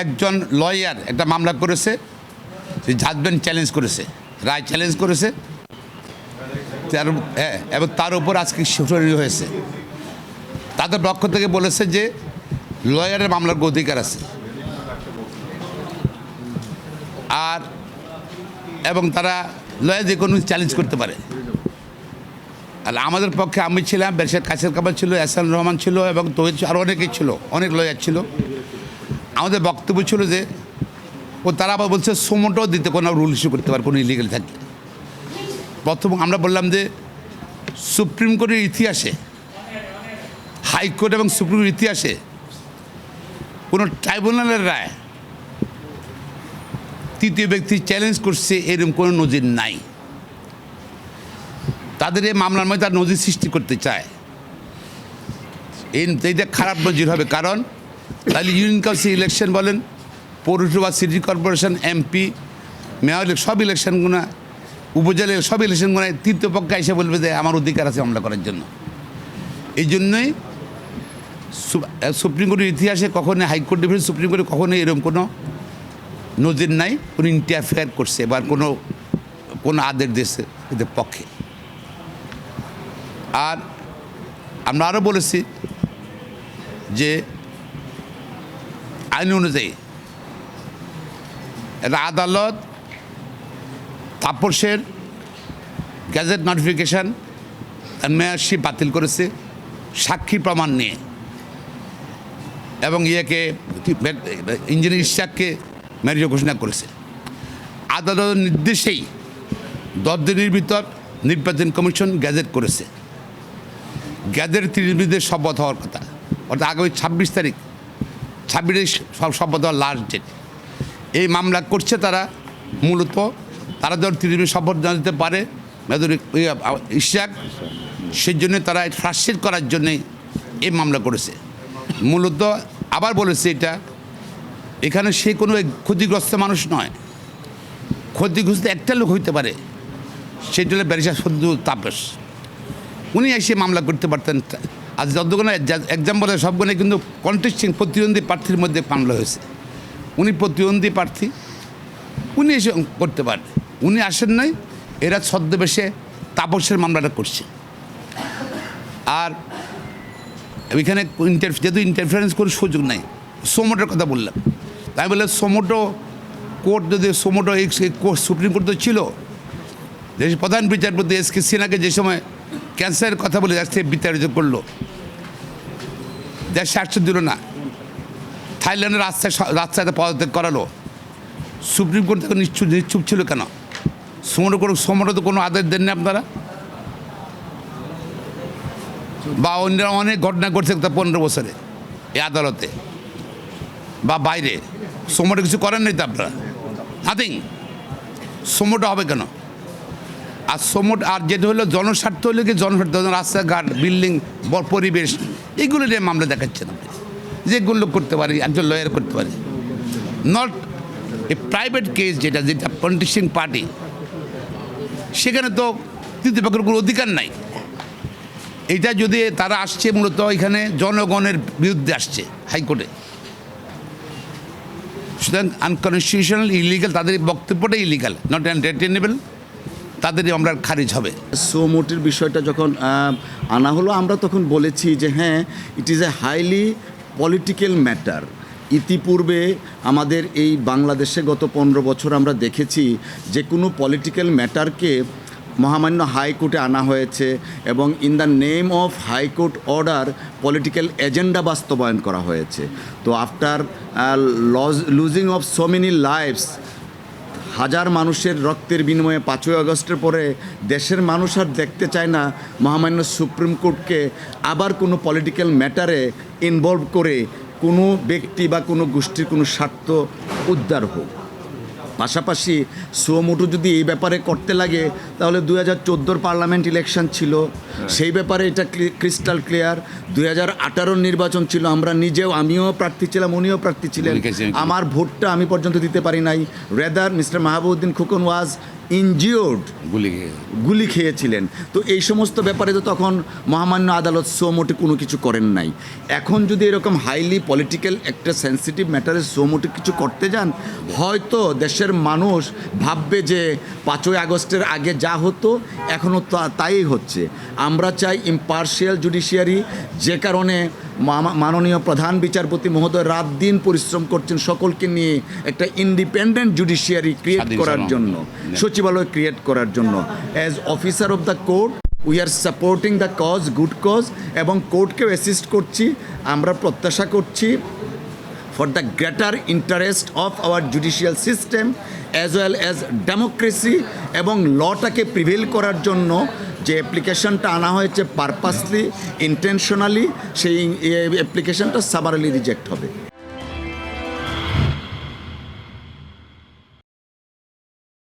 একজন লয়ার একটা মামলা করেছে জাজমেন্ট চ্যালেঞ্জ করেছে, রায় চ্যালেঞ্জ করেছে, তার হ্যাঁ এবং তার উপর আজকে শুনানি হয়েছে। তাদের পক্ষ থেকে বলেছে যে লয়ারের মামলার অধিকার আছে। আর, এবং তারা লয়ার যে কোনো চ্যালেঞ্জ করতে পারে। আর আমাদের পক্ষে আমি ছিলাম, বেরশেদ কাছের কাবার ছিল এসান রহমান ছিল, এবং তহিদ আরও অনেকেই ছিল, অনেক লয়ার ছিল। আমাদের বক্তব্য ছিল যে, ও তারা আবার বলছে সোমোটাও দিতে কোনো রুল ইস্যু করতে পারে, কোনো ইলিগেল থাকলে। প্রথম আমরা বললাম যে, সুপ্রিম কোর্টের ইতিহাসে, হাইকোর্ট এবং সুপ্রিম কোর্টের ইতিহাসে কোনো ট্রাইব্যুনালের রায় তৃতীয় ব্যক্তি চ্যালেঞ্জ করছে এরকম কোনো নজির নাই। তাদের এই মামলার মধ্যে তার নজির সৃষ্টি করতে চায়। এই এইটা খারাপ নজির হবে, কারণ তাহলে ইউনিয়ন কাউন্সিল ইলেকশন বলেন, পৌরসভা সিটি কর্পোরেশন এমপি মেয়র সব ইলেকশনগুলো উপজেলা সব ইলেকশনগুলো তৃতীয় পক্ষে এসে বলবে যে আমার অধিকার আছে মামলা করার জন্য। এই জন্যই সুপ্রিম কোর্টের ইতিহাসে কখনো হাইকোর্ট ডিভিশন সুপ্রিম কোর্টে কখনো এরকম কোনো নজির নাই, কোনো ইন্টারফেয়ার করছে বা কোনো কোনো দিয়েছে এদের পক্ষে। আর আমরা আরও বলেছি যে আইন অনুযায়ী এটা আদালত, তাপসের গ্যাজেট নোটিফিকেশান মেয়ারশিপ বাতিল করেছে, সাক্ষী প্রমাণ নিয়ে। এবং ইয়েকে, ইঞ্জিনিয়ার ইশাককে ম্যারিজ ঘোষণা করেছে। আদালতের নির্দেশেই দশ দিনের ভিতর নির্বাচন কমিশন গ্যাজেট করেছে। গ্যাজেট তিরিশ মিনিটে শপথ হওয়ার কথা। অর্থাৎ আগামী ছাব্বিশ তারিখ ছাব্বিশে শপথ লাস্ট ডেট এই মামলা করছে তারা, মূলত তারা যখন তিরিশ মিনিট শপথ না দিতে পারে ইশাক, সেই জন্য তারা ফ্রাস্ট্রেট করার জন্যে এই মামলা করেছে। মূলত আবার বলেছে এটা, এখানে সে কোনো ক্ষতিগ্রস্ত মানুষ নয়। ক্ষতিগ্রস্ত একটা লোক হইতে পারে, সেটা হলো ব্যারিসা সদ্যু তাপস। উনি এসে মামলা করতে পারতেন আজ যতগুলো এক্সাম্পল সবগুলো কিন্তু কন্টেস্টিং প্রতিদ্বন্দ্বী প্রার্থীর মধ্যে মামলা হয়েছে। উনি প্রতিদ্বন্দ্বী প্রার্থী, উনি এসে করতে পারেন উনি আসেন নাই, এরা ছদ্মবেশে তাপসের মামলাটা করছে। আর ইন্টার যেহেতু ইন্টারফারেন্স কোনো সুযোগ নাই, সোমোটোর কথা বললাম। তাই বললাম সোমোটো কোর্ট যদি সোমোটো এই সুপ্রিম কোর্ট তো ছিল দেশের প্রধান বিচারপতি এস কে সিনহাকে যে সময় ক্যান্সারের কথা বলে থেকে বিতাড়িত করল। দেশ স্বার্থ দিল না। থাইল্যান্ডের রাস্তায় রাস্তাতে পদত্যাগ করালো। সুপ্রিম কোর্ট থেকে নিশ্চুপ নিশ্চুপ ছিল কেন? সোমোটো কোনো সোমোটো তো কোনো আদেশ দেননি আপনারা? বা অন্যরা অনেক ঘটনা ঘটছে পনেরো বছরে, এই আদালতে। বা বাইরে। সোমোটো কিছু করেন নাই তো আপনারা? নাথিং সোমোটো হবে কেন? আর সোমোট আর যেটা হলো জনস্বার্থ হলো কি জনস্বার্থ রাস্তাঘাট, বিল্ডিং পরিবেশ, এগুলো নিয়ে মামলা দেখাচ্ছেন আপনি যেগুলো করতে পারি, একজন লয়ার করতে পারে। নট এ প্রাইভেট কেস যেটা যেটা পলিটিশিয়ান পার্টি সেখানে তো তৃতীয় পক্ষের কোনো অধিকার নাই। এটা যদি তারা আসছে, মূলত এখানে জনগণের বিরুদ্ধে আসছে হাইকোর্টে। সুতরাং আনকনস্টিটিউশনাল ইলিগাল তাদের বক্তব্যটা ইলিগাল নট এন্টারটেনেবল তাদের আমরা খারিজ হবে। সোমোটির বিষয়টা যখন আনা হলো, আমরা তখন বলেছি যে হ্যাঁ it is a highly political matter ইতিপূর্বে আমাদের এই বাংলাদেশে গত পনেরো বছর আমরা দেখেছি যে, কোনো পলিটিক্যাল ম্যাটারকে মহামান্য হাইকোর্টে আনা হয়েছে এবং in the name of high court order political agenda বাস্তবায়ন করা হয়েছে। তো after loss losing of so many lives হাজার মানুষের রক্তের বিনিময়ে পাঁচই আগস্টের পরে দেশের মানুষ আর দেখতে চায় না মহামান্য সুপ্রিম কোর্টকে আবার কোনো পলিটিক্যাল ম্যাটারে ইনভলভ করে কোনো ব্যক্তি বা কোনো গোষ্ঠীর কোনো স্বার্থ উদ্ধার হোক। পাশাপাশি সুমোটু যদি এই ব্যাপারে করতে লাগে তাহলে দু হাজার চোদ্দোর পার্লামেন্ট ইলেকশন ছিল। সেই ব্যাপারে এটা ক্রিস্টাল ক্লিয়ার দুই হাজার আঠারোর নির্বাচন ছিল আমরা নিজেও আমিও প্রার্থী ছিলাম উনিও প্রার্থী ছিলেন। আমার ভোটটা আমি পর্যন্ত দিতে পারি নাই। Rather mister Mahbuddin Khukon was injured গুলি গুলি খেয়েছিলেন। তো এই সমস্ত ব্যাপারে তো তখন মহামান্য আদালত সোমোটে কোনো কিছু করেন নাই। এখন যদি এরকম হাইলি পলিটিক্যাল একটা সেন্সিটিভ ম্যাটারে সোমোটে কিছু করতে যান হয়তো দেশের মানুষ ভাববে যে পাঁচই আগস্টের আগে যা হতো এখনও তা- তাই হচ্ছে। আমরা চাই ইম্পার্শিয়াল জুডিশিয়ারি যে কারণে মাননীয় প্রধান বিচারপতি মহোদয় রাত দিন পরিশ্রম করছেন সকলকে নিয়ে একটা ইন্ডিপেন্ডেন্ট জুডিশিয়ারি ক্রিয়েট করার জন্য সচিবালয় ক্রিয়েট করার জন্য। As officer of the court we are supporting the cause good cause এবং কোর্টকেও অ্যাসিস্ট করছি। আমরা প্রত্যাশা করছি for the greater interest of our judicial system as well as democracy এবং লটাকে প্রিভেল করার জন্য যে অ্যাপ্লিকেশনটা আনা হয়েছে পারপাসলি ইন্টেনশনালি সেই অ্যাপ্লিকেশনটা সাবারালি রিজেক্ট হবে।